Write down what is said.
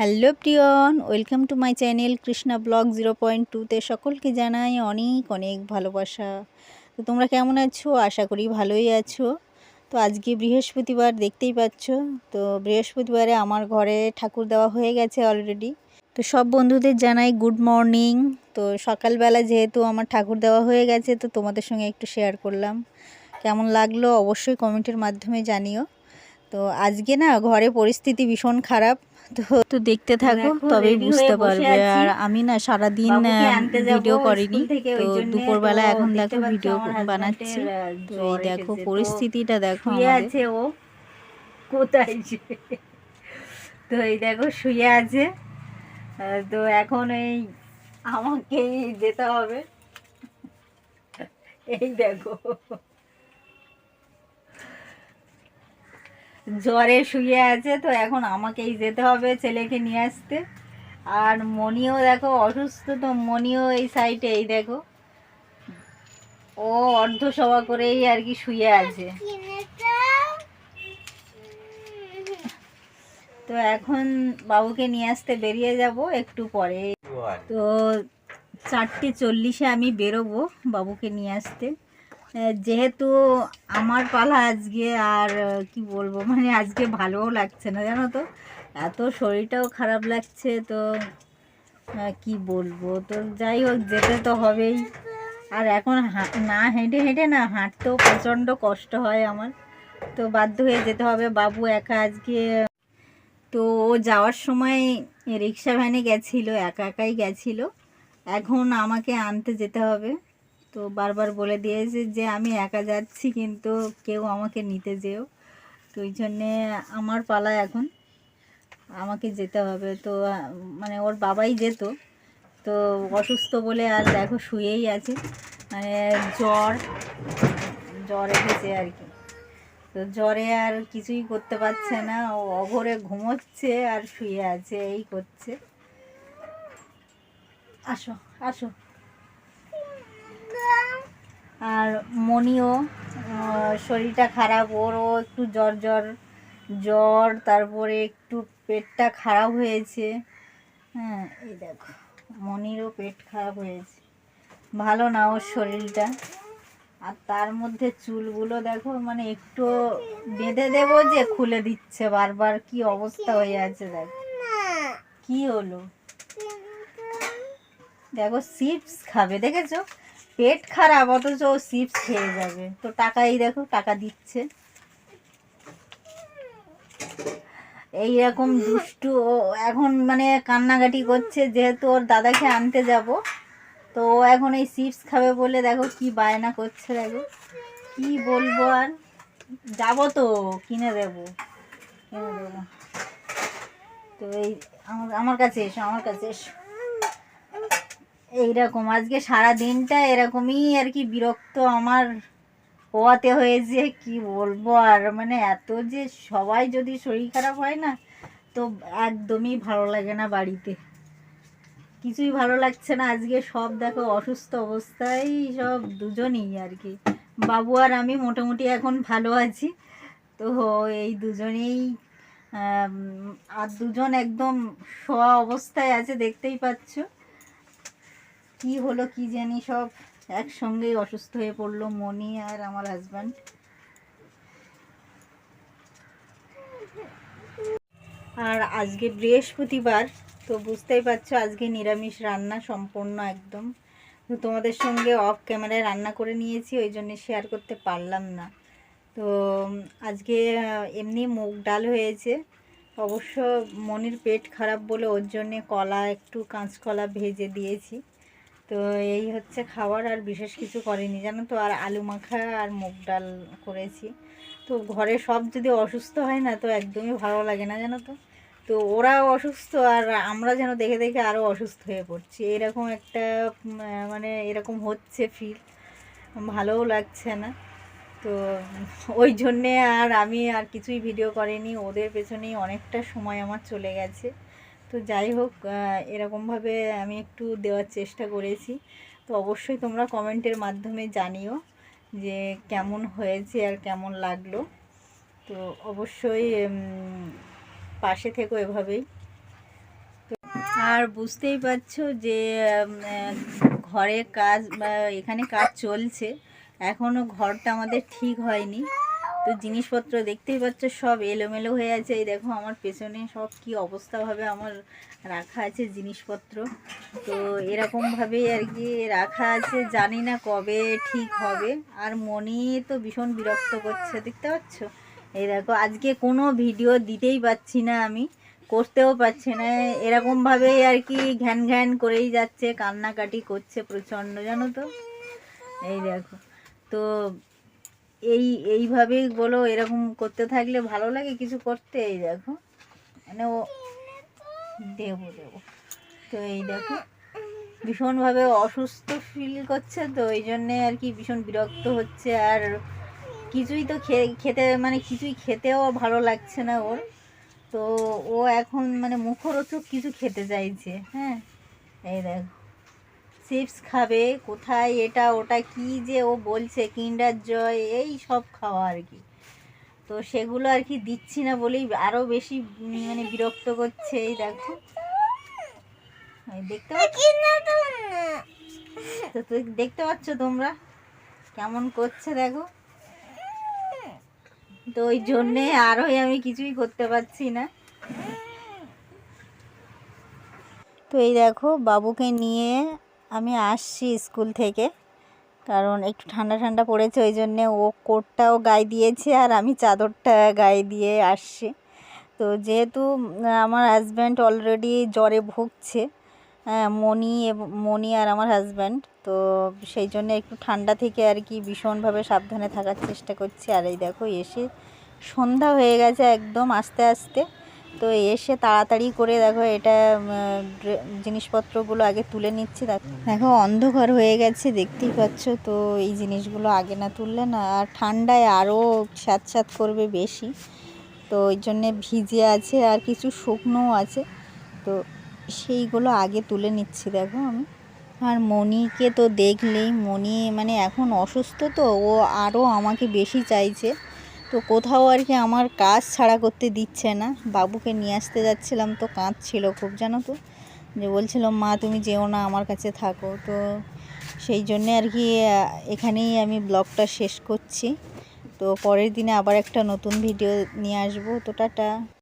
Hello প্রিয়ন, welcome to my channel Krishna blog zero point টুতে সকলকে জানাই অনেক অনেক ভালোবাসা। তো তোমরা কেমন আছো? আশা করি ভালোই আছো। তো আজকে বৃহস্পতিবার, দেখতেই পাচ্ছ। তো বৃহস্পতিবারে আমার ঘরে ঠাকুর দেওয়া হয়ে গেছে অলরেডি তো সব বন্ধুদের জানাই গুড মর্নিং তো সকালবেলা যেহেতু আমার ঠাকুর দেওয়া হয়ে গেছে, তো তোমাদের সঙ্গে একটু শেয়ার করলাম। কেমন লাগল? অবশ্যই কমেন্টের মাধ্যমে জানিও। তো আজকে না ঘরে পরিস্থিতি ভীষণ খারাপ তো তো দেখতে থাকো তবেই বুঝতে পারবে। আর আমি না আনতে যাব ভিডিও করিনি তো দুপুরবেলা এখন দেখো ভিডিও বানাচ্ছি। তো এই দেখো পরিস্থিতিটা দেখো আছে ও। কোথায়? তো এই দেখো শুয়ে আছে। তো এখন এই আমাকেই যেতে হবে। এই দেখো। জ্বরে শুয়ে আছে তো এখন আমাকেই যেতে হবে ছেলেকে নিয়ে আসতে। আর মনিও দেখো অসুস্থ তো মনিও এই সাইডে এই দেখো। ও অর্ধ সভা করেই আর কি শুয়ে আছে। তো এখন বাবুকে নিয়ে আসতে বেরিয়ে যাব একটু পরে। তো চারটে চল্লিশে আমি বেরোবো বাবুকে নিয়ে আসতে। যেহেতু আমার পালা আজকে আর কি বলব মানে আজকে ভালোও লাগছে না, জানো তো? এত শরীরটাও খারাপ লাগছে, তো কি বলব? তো যাই হোক, যেতে তো হবেই। আর এখন না হেঁটে হেঁটে না, হাঁটতেও প্রচণ্ড কষ্ট হয় আমার। তো বাধ্য হয়ে যেতে হবে, বাবু একা আজকে। তো ও যাওয়ার সময় রিক্সা ভ্যানে গেছিল, একা একাই গেছিল। এখন আমাকে আনতে যেতে হবে। তো বারবার বলে দিয়েছে যে আমি একা যাচ্ছি, কিন্তু কেউ আমাকে নিতে যেও। তো ওই জন্যে আমার পালা এখন। আমাকে যেতে হবে। তো মানে ওর বাবাই যেত, তো অসুস্থ বলে আর দেখো শুয়েই আছে। মানে জ্বর জ্বর এসেছে আর কি। তো জ্বরে আর কিছুই করতে পারছে না। ও অঘরে ঘুমোচ্ছে আর শুয়ে আছে, এই করছে। আসো আসো। আর মনিও শরীরটা খারাপ, ওরও একটু জ্বর জ্বর জ্বর, তারপরে একটু পেটটা খারাপ হয়েছে। হ্যাঁ এই দেখো, মনিরও পেট খারাপ হয়েছে। ভালো না ওর শরীরটা। আর তার মধ্যে চুলগুলো দেখো মানে একটু বেঁধে দেবো যে খুলে দিচ্ছে বারবার, কি অবস্থা হয়ে আছে দেখো। কি হলো? দেখো, চিপস খাবে, দেখেছ? পেট খারাপ, অথচ ও চিপস খেয়ে যাবে। তো টাকাই দেখো, টাকা দিচ্ছে। এই রকম দুষ্টু, ও এখন মানে কান্নাকাটি করছে, যেহেতু ওর দাদাকে আনতে যাব, তো ও এখন এই চিপস খাবে বলে দেখো কি বায়না করছে, দেখো। কি বলব আর? যাব তো, কিনে দেবো কিনে দেবো। তো এই আমার কাছে এসো, আমার কাছে এসো। এইরকম, আজকে সারা দিনটা এরকমই আর কি বিরক্ত আমার পোয়াতে হয়েছে, কি বলব আর মানে এত যে সবাই যদি শরীর খারাপ হয় না, তো একদমই ভালো লাগে না বাড়িতে। কিছুই ভালো লাগছে না, আজকে সব দেখো অসুস্থ অবস্থায় সব দুজনেই আর কি। বাবু আর আমি মোটামুটি এখন ভালো আছি, তো এই দুজনেই আর দুজন একদম শোয়া অবস্থায় আছে, দেখতেই পাচ্ছ। কি হলো, কি জানি, সব একসঙ্গেই অসুস্থ হয়ে পড়ল মনি আর আমার হাজব্যান্ড আর আজকে বৃহস্পতিবার, তো বুঝতেই পারছ, আজকে নিরামিষ রান্না সম্পূর্ণ একদম। তো তোমাদের সঙ্গে অফ ক্যামেরায় রান্না করে নিয়েছি, ওই জন্য শেয়ার করতে পারলাম না। তো আজকে এমনি মুগ ডাল হয়েছে। অবশ্য মনির পেট খারাপ বলে ওর জন্যে কলা, একটু কাঁচকলা ভেজে দিয়েছি। তো এই হচ্ছে খাবার আর বিশেষ কিছু করেনি, জানো তো? আর আলু মাখা আর মুগ ডাল করেছি। তো ঘরে সব যদি অসুস্থ হয় না, তো একদমই ভালো লাগে না, জানো তো? তো ওরাও অসুস্থ আর আমরা যেন দেখে দেখে আরও অসুস্থ হয়ে পড়ছি। এরকম একটা মানে এরকম হচ্ছে ফিল ভালোও লাগছে না। তো ওই জন্যে আর আমি আর কিছুই ভিডিও করিনি। ওদের পেছনেই অনেকটা সময় আমার চলে গেছে। তো যাই হোক এরকমভাবে আমি একটু দেওয়ার চেষ্টা করেছি। তো অবশ্যই তোমরা কমেন্টের মাধ্যমে জানিও যে কেমন হয়েছে আর কেমন লাগল। তো অবশ্যই পাশে থেকো এভাবেই। আর বুঝতেই পারছ যে ঘরে কাজ বা এখানে কাজ চলছে। এখনও ঘরটা আমাদের ঠিক হয়নি। তো জিনিসপত্র দেখতেই পাচ্ছ, সব এলোমেলো হয়ে আছে। এই দেখো আমার পেছনে সব কি অবস্থাভাবে আমার রাখা আছে জিনিসপত্র। তো এরকমভাবেই আর কি রাখা আছে, জানি না কবে ঠিক হবে। আর মনি তো ভীষণ বিরক্ত করছে, দেখতে পাচ্ছ? এই দেখো, আজকে কোনো ভিডিও দিতেই পাচ্ছি না আমি, করতেও পারছি না। এরকমভাবেই আর কি ঘ্যান ঘ্যান করেই যাচ্ছে, কান্নাকাটি করছে প্রচণ্ড, জানো তো? এই দেখো, তো এই এইভাবেই বলো, এরকম করতে থাকলে ভালো লাগে? কিছু করতে? এই দেখো। মানে ও দেবো দেবো। তো এই দেখো। ভীষণভাবে অসুস্থ ফিল করছে তো, এই জন্যে আর কি ভীষণ বিরক্ত হচ্ছে। আর কিছুই তো খেতে মানে কিছুই খেতেও ভালো লাগছে না ওর। তো ও এখন মানে মুখরোচক কিছু খেতে চাইছে হ্যাঁ? এই দেখো। চিপস খাবে, কোথায় এটা, ওটা, কি যে ও বলছে, কিন্ডার জয়, এই সব খাওয়া আর কি। তো সেগুলো আর কি দিচ্ছি না বলেই আরও বেশি মানে বিরক্ত করছে, এই দেখো। দেখতে পাচ্ছ? তো দেখতে পাচ্ছ তোমরা? কেমন করছে দেখো? তো ওই জন্যে আরোই আমি কিছুই করতে পারছি না। তো এই দেখো, বাবুকে নিয়ে আমি আসছি স্কুল থেকে কারণ একটু ঠান্ডা ঠান্ডা পড়েছে ওই জন্যে ও কোটটাও গায়ে দিয়েছে আর আমি চাদরটা গায়ে দিয়ে আসছি। তো যেহেতু আমার হাজব্যান্ড অলরেডি জ্বরে ভুগছে হ্যাঁ, মনি মনি আর আমার হাজব্যান্ড তো সেই জন্য একটু ঠান্ডা থেকে আর কি ভীষণভাবে সাবধানে থাকার চেষ্টা করছি। আর এই দেখো এসে সন্ধ্যা হয়ে গেছে একদম আস্তে আস্তে। তো এসে তাড়াতাড়ি করে দেখো এটা জিনিসপত্রগুলো আগে তুলে নিচ্ছি। দেখো অন্ধকার হয়ে গেছে, দেখতেই পাচ্ছ তো এই জিনিসগুলো আগে না তুললে না, আর ঠান্ডায় আরও স্যাঁত স্যাঁত করবে বেশি। তো ওই জন্যে ভিজে আছে, আর কিছু শুকনোও আছে। তো সেইগুলো আগে তুলে নিচ্ছি, দেখো আমি। আর মনিকে তো দেখলেই, মনি মানে এখন অসুস্থ তো, ও আরও আমাকে বেশি চাইছে। তো কোথাও আর কি আমার কাজ ছাড়া করতে দিচ্ছে না। বাবুকে নিয়ে আসতে যাচ্ছিলাম তো কাঁদছিল খুব, জানো তো? যে বলছিল, মা, তুমি যেও না, আমার কাছে থাকো। তো সেই জন্যে আর কি এখানেই আমি ব্লগটা শেষ করছি। তো পরের দিনে আবার একটা নতুন ভিডিও নিয়ে আসব। তো টাটা।